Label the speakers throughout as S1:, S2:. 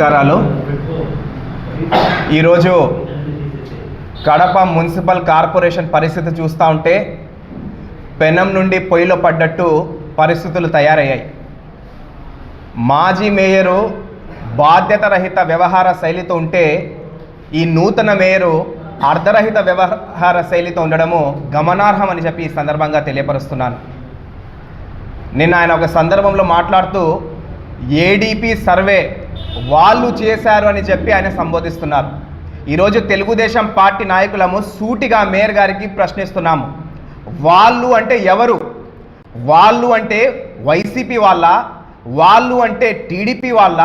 S1: నమస్కారాలు. ఈరోజు Kadapa municipal corporation పరిస్థితి చూస్తూ ఉంటే పెనం నుండి పొయ్యిలో పడ్డట్టు పరిస్థితులు తయారయ్యాయి. మాజీ మేయరు బాధ్యతరహిత వ్యవహార శైలితో ఉంటే ఈ నూతన మేయరు అర్ధరహిత వ్యవహార శైలితో ఉండడము గమనార్హం అని చెప్పి ఈ సందర్భంగా తెలియపరుస్తున్నాను. నిన్న ఆయన ఒక సందర్భంలో మాట్లాడుతూ ఏడీపీ సర్వే వాళ్ళు చేశారు అని చెప్పి ఆయన సంబోధిస్తున్నారు. ఈరోజు తెలుగుదేశం పార్టీ నాయకులము సూటిగా మేయర్ గారికి ప్రశ్నిస్తున్నాము. వాళ్ళు అంటే ఎవరు? వాళ్ళు అంటే వైసీపీ వాళ్ళ వాళ్ళు అంటే టీడీపీ వాళ్ళ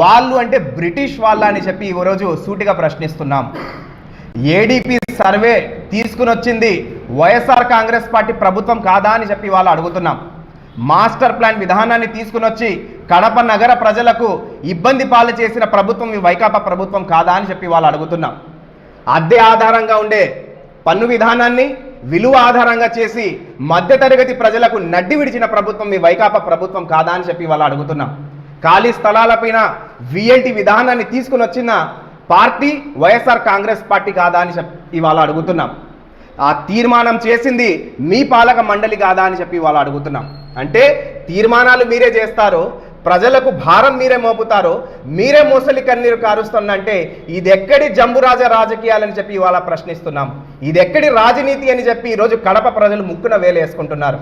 S1: వాళ్ళు అంటే బ్రిటిష్ వాళ్ళ అని చెప్పి ఈరోజు సూటిగా ప్రశ్నిస్తున్నాం ఏడీపీ సర్వే తీసుకుని వచ్చింది వైఎస్ఆర్ కాంగ్రెస్ పార్టీ ప్రభుత్వం కాదా అని చెప్పి వాళ్ళు అడుగుతున్నాం. మాస్టర్ ప్లాన్ విధానాన్ని తీసుకుని వచ్చి కడప నగర ప్రజలకు ఇబ్బంది పాలు చేసిన ప్రభుత్వం ఈ వైకాపా ప్రభుత్వం కాదా అని చెప్పి వాళ్ళు అడుగుతున్నాం అద్దె ఆధారంగా ఉండే పన్ను విధానాన్ని విలువ ఆధారంగా చేసి మధ్యతరగతి ప్రజలకు నడ్డి విడిచిన ప్రభుత్వం ఈ వైకాపా ప్రభుత్వం కాదా అని చెప్పి వాళ్ళు అడుగుతున్నాం ఖాళీ స్థలాలపైన విఎల్టీ విధానాన్ని తీసుకుని వచ్చిన పార్టీ వైఎస్ఆర్ కాంగ్రెస్ పార్టీ కాదా అని చెప్పి ఇవాళ అడుగుతున్నాం ఆ తీర్మానం చేసింది మీ పాలక మండలి కాదా అని చెప్పి వాళ్ళు అడుగుతున్నాం. అంటే తీర్మానాలు మీరే చేస్తారు ప్రజలకు భారం మీరే మోపుతారు మీరే మోసలి కన్నీరు కారుస్తుందంటే ఇది ఎక్కడి జంబురాజ రాజకీయాలని చెప్పి ఇవాళ ప్రశ్నిస్తున్నాం. ఇది ఎక్కడి రాజనీతి అని చెప్పి ఈరోజు కడప ప్రజలు ముక్కున వేలేసుకుంటున్నారు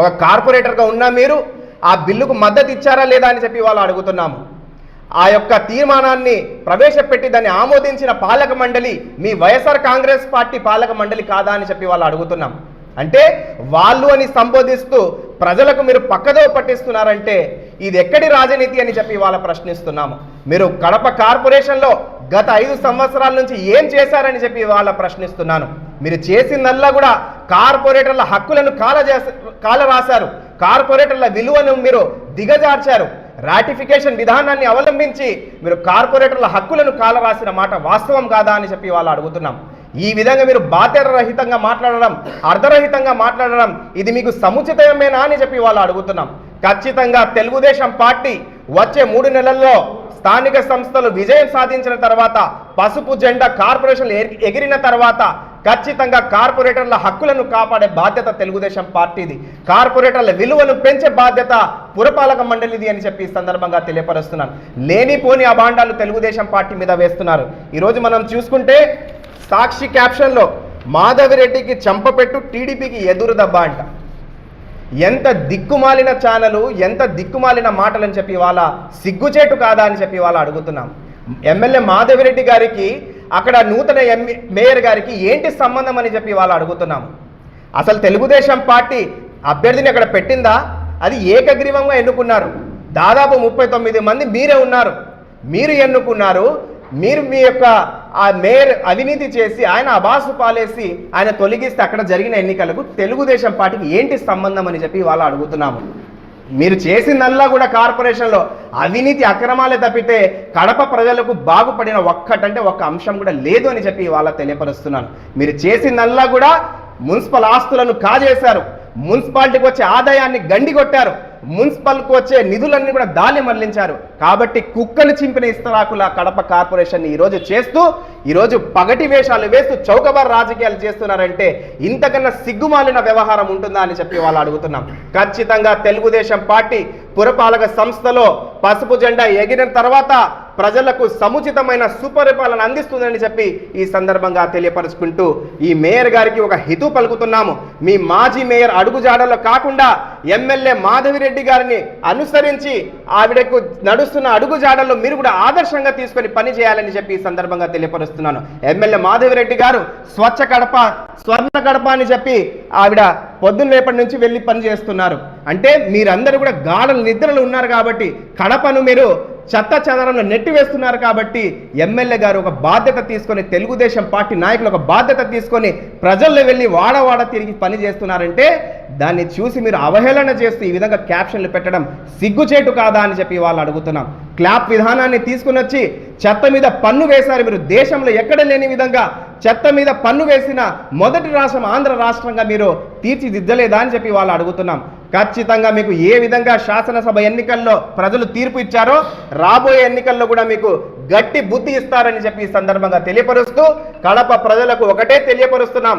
S1: ఒక కార్పొరేటర్గా ఉన్న మీరు ఆ బిల్లుకు మద్దతు ఇచ్చారా లేదా అని చెప్పి వాళ్ళు అడుగుతున్నాము. ఆ యొక్క తీర్మానాన్ని ప్రవేశపెట్టి దాన్ని ఆమోదించిన పాలక మండలి మీ వైఎస్ఆర్ కాంగ్రెస్ పార్టీ పాలక మండలి కాదా అని చెప్పి వాళ్ళు అడుగుతున్నాం. అంటే వాళ్ళు అని సంబోధిస్తూ ప్రజలకు మీరు పక్కదో పట్టిస్తున్నారంటే ఇది ఎక్కడి రాజనీతి అని చెప్పి వాళ్ళ ప్రశ్నిస్తున్నాము. మీరు కడప కార్పొరేషన్లో గత ఐదు సంవత్సరాల నుంచి ఏం చేశారని చెప్పి వాళ్ళ ప్రశ్నిస్తున్నాను. మీరు చేసిందల్లా కూడా కార్పొరేటర్ల హక్కులను కాల కాల రాశారు కార్పొరేటర్ల విలువను మీరు దిగజార్చారు. రాటిఫికేషన్ విధానాన్ని అవలంబించి మీరు కార్పొరేటర్ల హక్కులను కాలరాసిన మాట వాస్తవం కాదా అని చెప్పి వాళ్ళు అడుగుతున్నాం. ఈ విధంగా మీరు బాధ్యత రహితంగా మాట్లాడడం అర్ధరహితంగా మాట్లాడడం ఇది మీకు సముచితమేనా అని చెప్పి వాళ్ళు అడుగుతున్నాం. ఖచ్చితంగా తెలుగుదేశం పార్టీ వచ్చే మూడు నెలల్లో స్థానిక సంస్థలు విజయం సాధించిన తర్వాత పసుపు జెండా కార్పొరేషన్లు ఎగిరిన తర్వాత ఖచ్చితంగా కార్పొరేటర్ల హక్కులను కాపాడే బాధ్యత తెలుగుదేశం పార్టీది. కార్పొరేటర్ల విలువను పెంచే బాధ్యత పురపాలక మండలిది అని చెప్పి సందర్భంగా తెలియపరుస్తున్నాను. లేనిపోని అభాండాలు తెలుగుదేశం పార్టీ మీద వేస్తున్నారు. ఈరోజు మనం చూసుకుంటే సాక్షి క్యాప్షన్లో మాధవిరెడ్డికి చంపపెట్టు టీడీపీకి ఎదురు దెబ్బ అంట ఎంత దిక్కుమాలిన ఛానలు ఎంత దిక్కుమాలిన మాటలని చెప్పి వాళ్ళ సిగ్గుచేటు కాదా అని చెప్పి వాళ్ళు అడుగుతున్నాం. ఎమ్మెల్యే మాధవిరెడ్డి గారికి అక్కడ నూతన ఎంఏ మేయర్ గారికి ఏంటి సంబంధం అని చెప్పి వాళ్ళు అడుగుతున్నాము. అసలు తెలుగుదేశం పార్టీ అభ్యర్థిని అక్కడ పెట్టిందా? అది ఏకగ్రీవంగా ఎన్నుకున్నారు. దాదాపు ముప్పై తొమ్మిది మంది మీరే ఉన్నారు. మీరు ఎన్నుకున్నారు. మీరు మీ యొక్క ఆ మేయర్ అవినీతి చేసి ఆయన అబాసు పాలేసి ఆయన తొలగిస్తే అక్కడ జరిగిన ఎన్నికలకు తెలుగుదేశం పార్టీకి ఏంటి సంబంధం అని చెప్పి వాళ్ళు అడుగుతున్నాము. మీరు చేసిందల్లా కూడా కార్పొరేషన్లో అవినీతి అక్రమాలే తప్పితే కడప ప్రజలకు బాగుపడిన ఒక్కటంటే ఒక్క అంశం కూడా లేదు అని చెప్పి ఇవాళ తెలియపరుస్తున్నాను. మీరు చేసిందల్లా కూడా మున్సిపల్ ఆస్తులను కాజేశారు. మున్సిపాలిటీకి వచ్చే ఆదాయాన్ని గండి కొట్టారు మున్సిపల్కి వచ్చే నిధులన్నీ కూడా దాన్ని మళ్ళించారు కాబట్టి కుక్కలు చింపిన ఇస్తరాకుల కడప కార్పొరేషన్ ఈరోజు చేస్తూ ఈరోజు పగటి వేషాలు వేస్తూ చౌకబార్ రాజకీయాలు చేస్తున్నారంటే ఇంతకన్నా సిగ్గుమాలిన వ్యవహారం ఉంటుందా అని చెప్పి వాళ్ళు అడుగుతున్నాం. ఖచ్చితంగా తెలుగుదేశం పార్టీ పురపాలక సంస్థలో పసుపు జెండా ఎగిరిన తర్వాత ప్రజలకు సముచితమైన సుపరిపాలన అందిస్తుందని చెప్పి ఈ సందర్భంగా తెలియపరుచుకుంటూ ఈ మేయర్ గారికి ఒక హితు పలుకుతున్నాము. మీ మాజీ మేయర్ అడుగుజాడలో కాకుండా ఎమ్మెల్యే మాధవిరెడ్డి గారిని అనుసరించి ఆవిడకు నడుస్తున్న అడుగుజాడల్లో మీరు కూడా ఆదర్శంగా తీసుకొని పని చేయాలని చెప్పి ఈ సందర్భంగా తెలియపరుస్తున్నాను. ఎమ్మెల్యే మాధవిరెడ్డి గారు స్వచ్ఛ కడప స్వర్ణ కడప అని చెప్పి ఆవిడ పొద్దున్న రేపటి నుంచి వెళ్ళి పని చేస్తున్నారు. అంటే మీరందరూ కూడా గాఢ నిద్రలు ఉన్నారు కాబట్టి కడపను మీరు చెత్త చెదరంలో నెట్టి వేస్తున్నారు కాబట్టి ఎమ్మెల్యే గారు ఒక బాధ్యత తీసుకొని తెలుగుదేశం పార్టీ నాయకులు ఒక బాధ్యత తీసుకొని ప్రజల్లో వెళ్ళి వాడవాడ తిరిగి పని చేస్తున్నారంటే దాన్ని చూసి మీరు అవహేళన చేస్తూ ఈ విధంగా క్యాప్షన్లు పెట్టడం సిగ్గుచేటు కాదా అని చెప్పి వాళ్ళు అడుగుతున్నాం. క్లాప్ విధానాన్ని తీసుకుని వచ్చి చెత్త మీద పన్ను వేశారు మీరు. దేశంలో ఎక్కడ లేని విధంగా చెత్త మీద పన్ను వేసిన మొదటి రాష్ట్రం ఆంధ్ర రాష్ట్రంగా మీరు తీర్చిదిద్దలేదా అని చెప్పి వాళ్ళు అడుగుతున్నాం. ఖచ్చితంగా మీకు ఏ విధంగా శాసనసభ ఎన్నికల్లో ప్రజలు తీర్పు ఇచ్చారో రాబోయే ఎన్నికల్లో కూడా మీకు గట్టి బుద్ధి ఇస్తారని చెప్పి ఈ సందర్భంగా తెలియపరుస్తూ కడప ప్రజలకు ఒకటే తెలియపరుస్తున్నాం.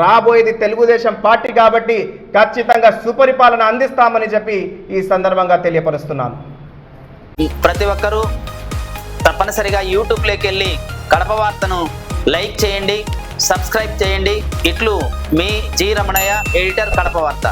S1: రాబోయేది తెలుగుదేశం పార్టీ కాబట్టి ఖచ్చితంగా సుపరిపాలన అందిస్తామని చెప్పి ఈ సందర్భంగా తెలియపరుస్తున్నాను
S2: ప్రతి ఒక్కరూ తప్పనిసరిగా యూట్యూబ్లోకి వెళ్ళి కడప వార్తను లైక్ చేయండి సబ్స్క్రైబ్ చేయండి. ఇట్లు మీ జి రమణయ్య ఎడిటర్ కడప వార్త.